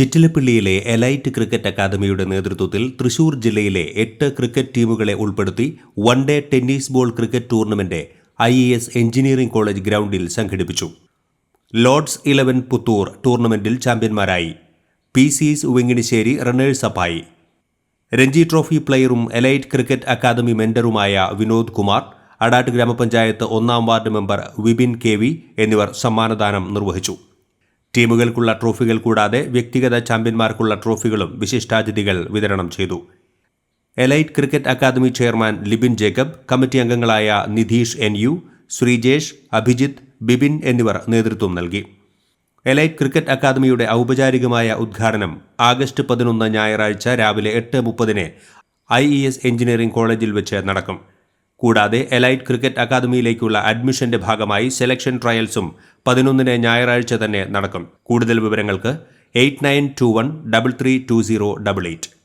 ചിറ്റിലപ്പള്ളിയിലെ elite cricket അക്കാദമിയുടെ നേതൃത്വത്തിൽ തൃശൂർ ജില്ലയിലെ എട്ട് ക്രിക്കറ്റ് ടീമുകളെ ഉൾപ്പെടുത്തി one day tennis ball cricket tournament I E S engineering college ഗ്രൗണ്ടിൽ സംഘടിപ്പിച്ചു. ലോർഡ്സ് ഇലവൻ പുത്തൂർ ടൂർണമെന്റിൽ ചാമ്പ്യന്മാരായി. പി സീസ് വെങ്ങിണിശ്ശേരി റണ്ണേഴ്സ് അപ്പായി. രഞ്ജി ട്രോഫി പ്ലെയറും എലൈറ്റ് ക്രിക്കറ്റ് അക്കാദമി മെന്ററുമായ വിനോദ് കുമാർ അടാട്ട് ഗ്രാമപഞ്ചായത്ത് ഒന്നാം വാർഡ് മെമ്പർ വിപിൻ കെ എന്നിവർ സമ്മാനദാനം നിർവഹിച്ചു. ടീമുകൾക്കുള്ള ട്രോഫികൾ കൂടാതെ വ്യക്തിഗത ചാമ്പ്യന്മാർക്കുള്ള ട്രോഫികളും വിശിഷ്ടാതിഥികൾ വിതരണം ചെയ്തു. Elite cricket academy chairman Libin Jacob committee അംഗങ്ങളായ നിധീഷ് എൻ യു ശ്രീജേഷ് അഭിജിത്ത് ബിബിൻ എന്നിവർ നേതൃത്വം നൽകി. എലൈറ്റ് ക്രിക്കറ്റ് അക്കാദമിയുടെ ഔപചാരികമായ ഉദ്ഘാടനം ആഗസ്റ്റ് പതിനൊന്ന് ഞായറാഴ്ച രാവിലെ എട്ട് മുപ്പതിന് ഐ ഇ എസ് എഞ്ചിനീയറിംഗ് കോളേജിൽ വെച്ച് നടക്കും. കൂടാതെ എലൈറ്റ് ക്രിക്കറ്റ് അക്കാദമിയിലേക്കുള്ള അഡ്മിഷന്റെ ഭാഗമായി സെലക്ഷൻ ട്രയൽസും പതിനൊന്നിന് ഞായറാഴ്ച തന്നെ നടക്കും. കൂടുതൽ വിവരങ്ങൾക്ക് eight nine two one double three two zero double eight